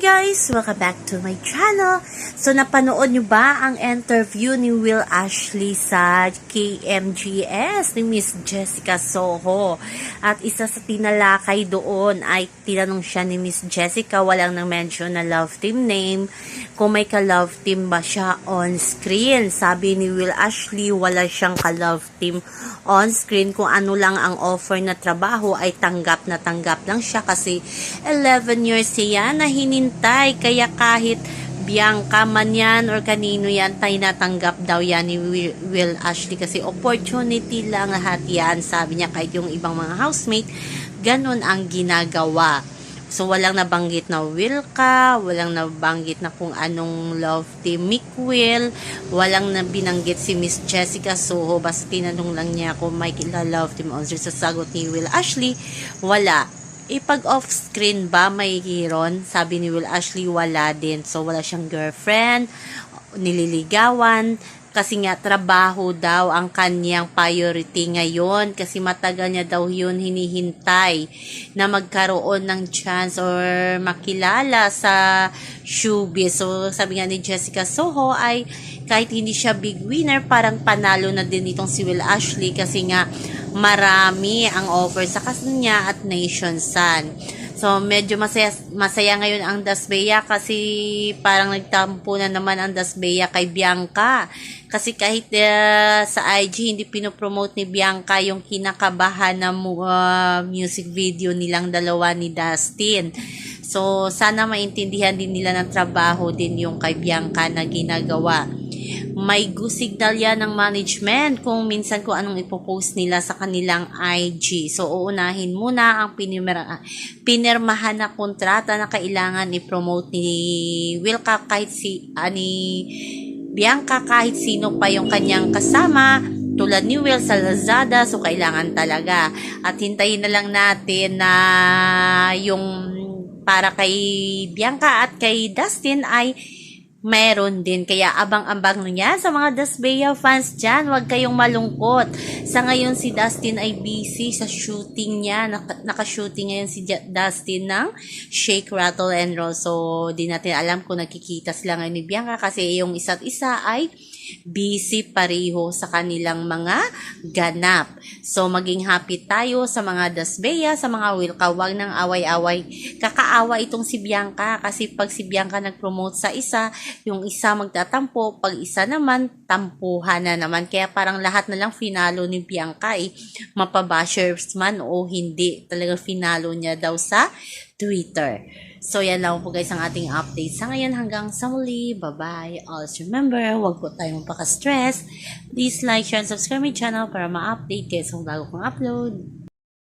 guys! Welcome back to my channel. So, napanood nyo ba ang interview ni Will Ashley sa KMGS ni Miss Jessica Soho? At isa sa tinalakay doon ay tinanong siya ni Miss Jessica, walang nang mention na love team name, kung may ka-love team ba siya on screen. Sabi ni Will Ashley, wala siyang ka-love team on screen. Kung ano lang ang offer na trabaho ay tanggap na tanggap lang siya kasi 11 years siya na hinintay. Kaya kahit Bianca man yan or kanino yan, tayo natanggap daw yan ni Will, Will Ashley kasi opportunity lang lahat yan. Sabi niya kahit yung ibang mga housemate, ganun ang ginagawa. So, walang nabanggit na Will ka, walang nabanggit na kung anong love team Mick Will, walang na binanggit si Miss Jessica Soho, basta tinanong lang niya kung may kila love team on sa sagot ni Will Ashley, wala. Ipag off-screen ba may hiron? Sabi ni Will Ashley, wala din. So, wala siyang girlfriend, nililigawan, kasi nga trabaho daw ang kanyang priority ngayon kasi matagal niya daw yun hinihintay na magkaroon ng chance or makilala sa showbiz. So sabi nga ni Jessica Soho ay kahit hindi siya big winner parang panalo na din itong si Will Ashley kasi nga marami ang offer sa kanya at Nation Sun. So, medyo masaya, masaya ngayon ang Dasbeya kasi parang nagtampo na naman ang Dasbeya kay Bianca. Kasi kahit uh, sa IG, hindi pinopromote ni Bianca yung kinakabahan na uh, music video nilang dalawa ni Dustin. So, sana maintindihan din nila ng trabaho din yung kay Bianca na ginagawa may go signal yan ng management kung minsan kung anong ipopost nila sa kanilang IG. So, uunahin muna ang pinirma, pinirmahan na kontrata na kailangan i-promote ni Wilka kahit si, uh, ni Bianca kahit sino pa yung kanyang kasama tulad ni Will sa Lazada, so kailangan talaga. At hintayin na lang natin na yung para kay Bianca at kay Dustin ay meron din. Kaya abang-abang niya sa mga Dasbeya fans dyan. Huwag kayong malungkot. Sa ngayon si Dustin ay busy sa shooting niya. Nak- nakashooting ngayon si Dustin ng Shake, Rattle, and Roll. So, di natin alam kung nagkikita sila ngayon ni Bianca kasi yung isa't isa ay busy pareho sa kanilang mga ganap. So, maging happy tayo sa mga Dasbeya, sa mga Wilka. Huwag nang away-away. Kakaawa itong si Bianca kasi pag si Bianca nag-promote sa isa, yung isa magtatampo, pag isa naman, tampuhan na naman. Kaya parang lahat na lang finalo ni Bianca eh. Mapabashers man o hindi. Talaga finalo niya daw sa Twitter. So, yan lang po guys ang ating update. Sa ngayon hanggang sa muli. Bye-bye. Always remember, huwag po tayong magpaka-stress. Please like, share, and subscribe my channel para ma-update kayo sa bago kong upload.